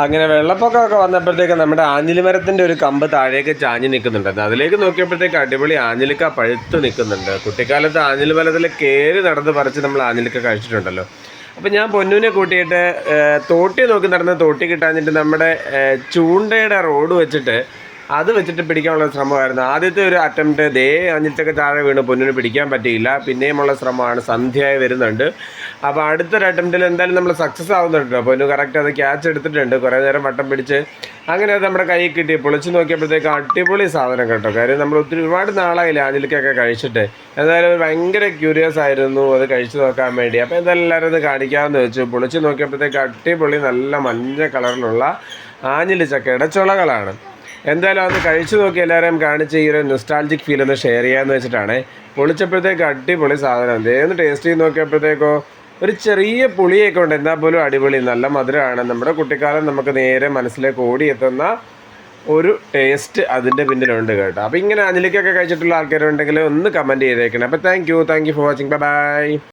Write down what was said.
അങ്ങനെ വെള്ളപ്പൊക്കമൊക്കെ വന്നപ്പോഴത്തേക്ക് നമ്മുടെ ആഞ്ഞിലിമരത്തിന്റെ ഒരു കമ്പ് താഴേക്ക് ചാഞ്ഞ് നിൽക്കുന്നുണ്ടായിരുന്നു അതിലേക്ക് നോക്കിയപ്പോഴത്തേക്ക് അടിപൊളി ആഞ്ഞിലിക്ക പഴുത്ത് നിൽക്കുന്നുണ്ട്. കുട്ടിക്കാലത്ത് ആഞ്ഞിലിമരത്തിൽ കയറി നടന്ന് പറിച്ച് നമ്മൾ ആഞ്ഞിലിക്ക കഴിച്ചിട്ടുണ്ടല്ലോ. അപ്പം ഞാൻ പൊന്നുവിനെ കൂട്ടിയിട്ട് തോട്ടി നോക്കി നടന്ന് തോട്ടി കിട്ടാഞ്ഞിട്ട് നമ്മുടെ ചൂണ്ടയുടെ റോഡ് വെച്ചിട്ട് അത് വെച്ചിട്ട് പിടിക്കാനുള്ള ശ്രമമായിരുന്നു. ആദ്യത്തെ ഒരു അറ്റംപ്റ്റ് ദേ അഞ്ഞിലത്തൊക്കെ താഴെ വീണ് പൊന്നിന് പിടിക്കാൻ പറ്റിയില്ല. പിന്നെയുമുള്ള ശ്രമമാണ് സന്ധ്യയായി വരുന്നുണ്ട്. അപ്പോൾ അടുത്തൊരു അറ്റംപ്റ്റിൽ എന്തായാലും നമ്മൾ സക്സസ് ആവുന്നുണ്ട്. അപ്പോൾ ഒന്ന് കറക്റ്റ് അത് ക്യാച്ച് എടുത്തിട്ടുണ്ട്. കുറേ നേരം വട്ടം പിടിച്ച് അങ്ങനെ അത് നമ്മുടെ കൈ കിട്ടി. പൊളിച്ച് നോക്കിയപ്പോഴത്തേക്ക് അടിപൊളി സാധനം കേട്ടോ. കാര്യം നമ്മൾ ഒത്തിരി ഒരുപാട് നാളായില്ല ആഞ്ഞിലിക്കൊക്കെ കഴിച്ചിട്ട്. എന്തായാലും ഭയങ്കര ക്യൂരിയസ് ആയിരുന്നു അത് കഴിച്ചു നോക്കാൻ വേണ്ടി. അപ്പോൾ എന്തായാലും എല്ലാവരും അത് കാണിക്കാമെന്ന് വെച്ചു. പൊളിച്ച് നോക്കിയപ്പോഴത്തേക്ക് അടിപൊളി നല്ല മഞ്ഞ കളറിലുള്ള ആഞ്ഞിലി ചക്കയുടെ ചുളകളാണ്. എന്തായാലും അത് കഴിച്ചു നോക്കി എല്ലാവരെയും കാണിച്ച് ഈ ഒരു നൊസ്റ്റാൾജിക് ഫീൽ ഒന്ന് ഷെയർ ചെയ്യാമെന്ന് വെച്ചിട്ടാണ് പൊളിച്ചപ്പോഴത്തേക്ക് അടിപൊളി സാധനം. എന്ത് ടേസ്റ്റ് ചെയ്ത് നോക്കിയപ്പോഴത്തേക്കോ ഒരു ചെറിയ പുളിയൊക്കെ ഉണ്ട്. എന്നാൽ പോലും അടിപൊളി. നല്ല മധുരമാണ്. നമ്മുടെ കുട്ടിക്കാലം നമുക്ക് നേരെ മനസ്സിലേക്ക് ഓടിയെത്തുന്ന ഒരു ടേസ്റ്റ് അതിന്റെ പിന്നിലുണ്ട് കേട്ടോ. അപ്പോൾ ഇങ്ങനെ അനിലിക്കൊക്കെ കഴിച്ചിട്ടുള്ള ആൾക്കാരുണ്ടെങ്കിൽ ഒന്ന് കമന്റ് ചെയ്തേക്കണം. അപ്പോൾ thank you thank you for watching bye bye